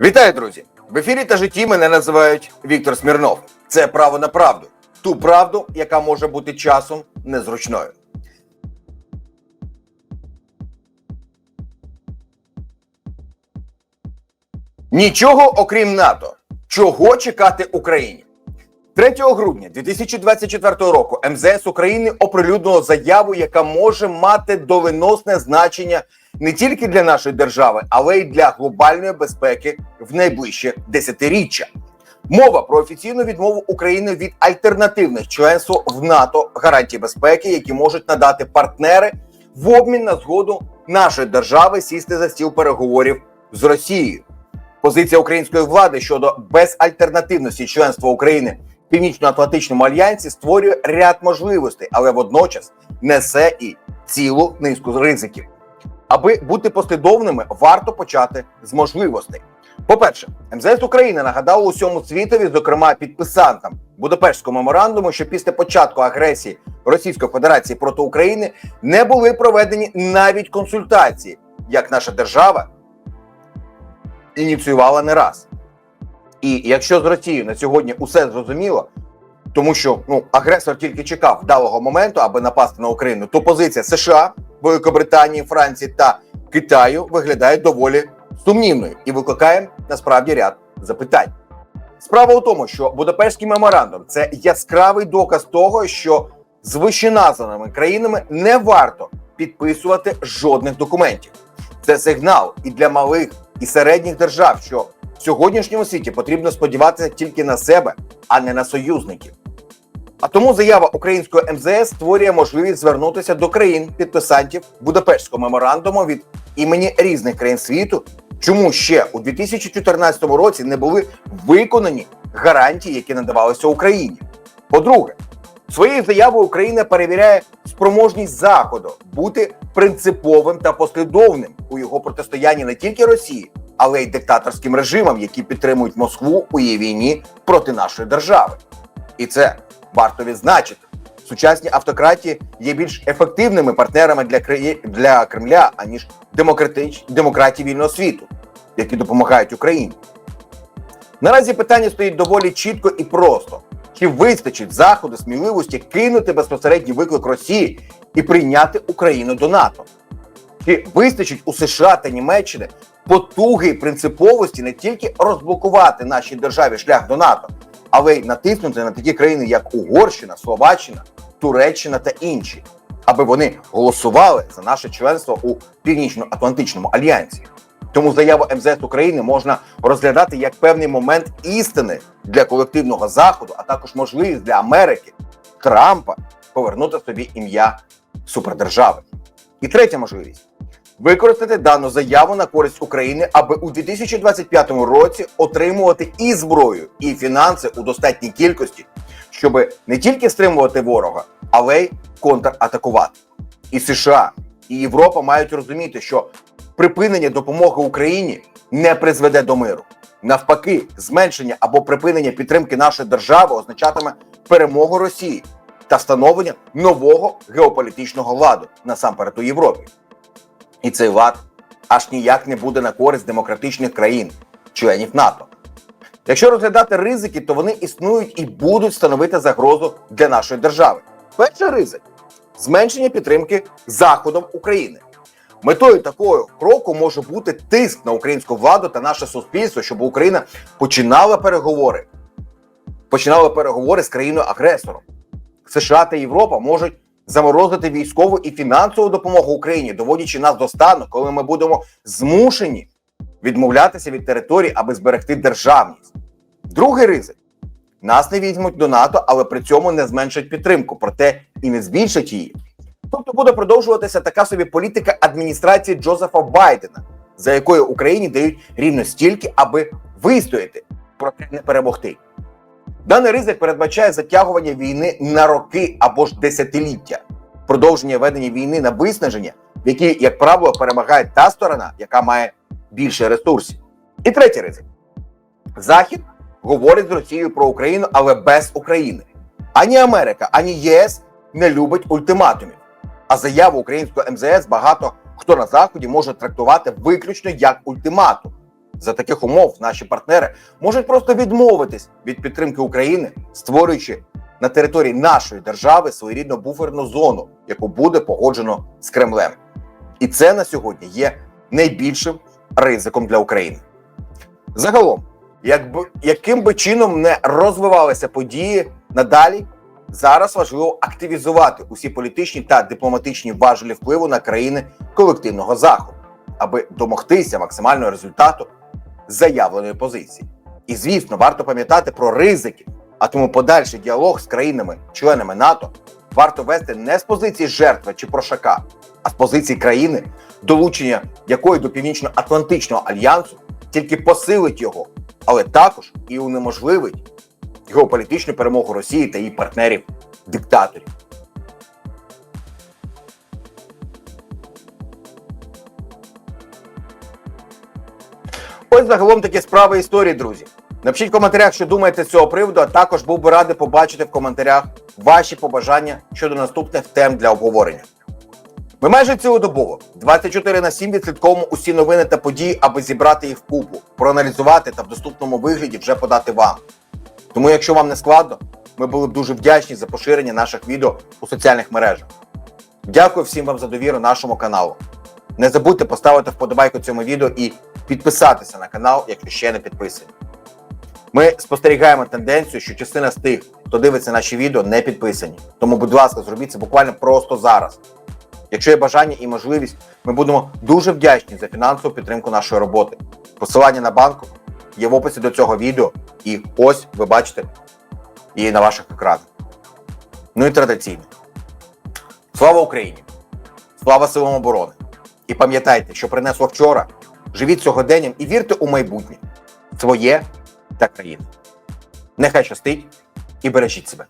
Вітаю, друзі! В ефірі та житті мене називають Віктор Смірнов. Це право на правду. Ту правду, яка може бути часом незручною. Нічого окрім НАТО. Чого чекати Україні? 3 грудня 2024 року МЗС України оприлюднило заяву, яка може мати доленосне значення не тільки для нашої держави, але й для глобальної безпеки в найближче десятиріччя. Мова про офіційну відмову України від альтернативних членств в НАТО гарантій безпеки, які можуть надати партнери в обмін на згоду нашої держави сісти за стіл переговорів з Росією. Позиція української влади щодо безальтернативності членства України Північно-Атлантичному альянсі створює ряд можливостей, але водночас несе і цілу низку ризиків. Аби бути послідовними, варто почати з можливостей. По-перше, МЗС України нагадало усьому світові, зокрема підписантам Будапештського меморандуму, що після початку агресії Російської Федерації проти України не були проведені навіть консультації, як наша держава ініціювала не раз. І якщо з Росією на сьогодні усе зрозуміло, тому що ну агресор тільки чекав вдалого моменту, аби напасти на Україну, то позиція США, Великобританії, Франції та Китаю виглядає доволі сумнівною і викликає насправді ряд запитань. Справа у тому, що Будапештський меморандум це яскравий доказ того, що з вищеназваними країнами не варто підписувати жодних документів. Це сигнал і для малих і середніх держав, що в сьогоднішньому світі потрібно сподіватися тільки на себе, а не на союзників. А тому заява української МЗС створює можливість звернутися до країн підписантів Будапештського меморандуму від імені різних країн світу, чому ще у 2014 році не були виконані гарантії, які надавалися Україні. По-друге, своєю заявою Україна перевіряє спроможність Заходу бути принциповим та послідовним у його протистоянні не тільки Росії, але й диктаторським режимам, які підтримують Москву у її війні проти нашої держави. І це варто відзначити. Сучасні автократії є більш ефективними партнерами для краї... для Кремля, аніж демократич... демократії вільного світу, які допомагають Україні. Наразі питання стоїть доволі чітко і просто: чи вистачить заходу сміливості кинути безпосередній виклик Росії і прийняти Україну до НАТО? Чи вистачить у США та Німеччини потуги і принциповості не тільки розблокувати нашій державі шлях до НАТО, але й натиснути на такі країни, як Угорщина, Словаччина, Туреччина та інші, аби вони голосували за наше членство у Північно-Атлантичному альянсі. Тому заяву МЗС України можна розглядати як певний момент істини для колективного заходу, а також можливість для Америки Трампа повернути собі ім'я супердержави. І третя можливість використати дану заяву на користь України, аби у 2025 році отримувати і зброю, і фінанси у достатній кількості, щоб не тільки стримувати ворога, але й контратакувати. І США, і Європа мають розуміти, що припинення допомоги Україні не призведе до миру. Навпаки, зменшення або припинення підтримки нашої держави означатиме перемогу Росії та встановлення нового геополітичного ладу насамперед у Європі. І цей лад аж ніяк не буде на користь демократичних країн, членів НАТО. Якщо розглядати ризики, то вони існують і будуть становити загрозу для нашої держави. Перший ризик зменшення підтримки Заходом України. Метою такого кроку може бути тиск на українську владу та наше суспільство, щоб Україна починала переговори, починала переговори з країною агресором. США та Європа можуть заморозити військову і фінансову допомогу Україні, доводячи нас до стану, коли ми будемо змушені відмовлятися від території, аби зберегти державність. Другий ризик: нас не візьмуть до НАТО, але при цьому не зменшать підтримку, проте і не збільшать її. Буде продовжуватися така собі політика адміністрації Джозефа Байдена, за якою Україні дають рівно стільки, аби вистояти, проте не перемогти. Даний ризик передбачає затягування війни на роки або ж десятиліття, продовження ведення війни на виснаження, в якій, як правило, перемагає та сторона, яка має більше ресурсів. І третій ризик: Захід говорить з Росією про Україну, але без України. Ані Америка, ані ЄС не любить ультиматумів. А заяву українського МЗС багато хто на заході може трактувати виключно як ультиматум. За таких умов наші партнери можуть просто відмовитись від підтримки України, створюючи на території нашої держави своєрідну буферну зону, яку буде погоджено з Кремлем. І це на сьогодні є найбільшим ризиком для України. Загалом, якби яким би чином не розвивалися події надалі, зараз важливо активізувати усі політичні та дипломатичні важелі впливу на країни колективного заходу, аби домогтися максимального результату заявленої позиції. І звісно, варто пам'ятати про ризики, а тому подальший діалог з країнами-членами НАТО варто вести не з позиції жертви чи прошака, а з позиції країни, долучення якої до Північно-Атлантичного альянсу тільки посилить його, але також і унеможливить геополітичну перемогу Росії та її партнерів-диктаторів. Ось загалом такі справи історії, друзі. Напишіть в коментарях, що думаєте з цього приводу, а також був би радий побачити в коментарях ваші побажання щодо наступних тем для обговорення. Ми майже цілодобово 24 на 7 відслідковуємо усі новини та події, аби зібрати їх в купу, проаналізувати та в доступному вигляді вже подати вам. Тому, якщо вам не складно, ми були б дуже вдячні за поширення наших відео у соціальних мережах. Дякую всім вам за довіру нашому каналу. Не забудьте поставити вподобайку цьому відео і підписатися на канал, якщо ще не підписані. Ми спостерігаємо тенденцію, що частина з тих, хто дивиться наші відео, не підписані. Тому, будь ласка, зробіть це буквально просто зараз. Якщо є бажання і можливість, ми будемо дуже вдячні за фінансову підтримку нашої роботи. Посилання на банку є в описі до цього відео, і ось ви бачите її на ваших екранах. Ну і традиційно. Слава Україні! Слава силам оборони! І пам'ятайте, що принесло вчора. Живіть сьогоденням і вірте у майбутнє своє та країни. Нехай щастить і бережіть себе.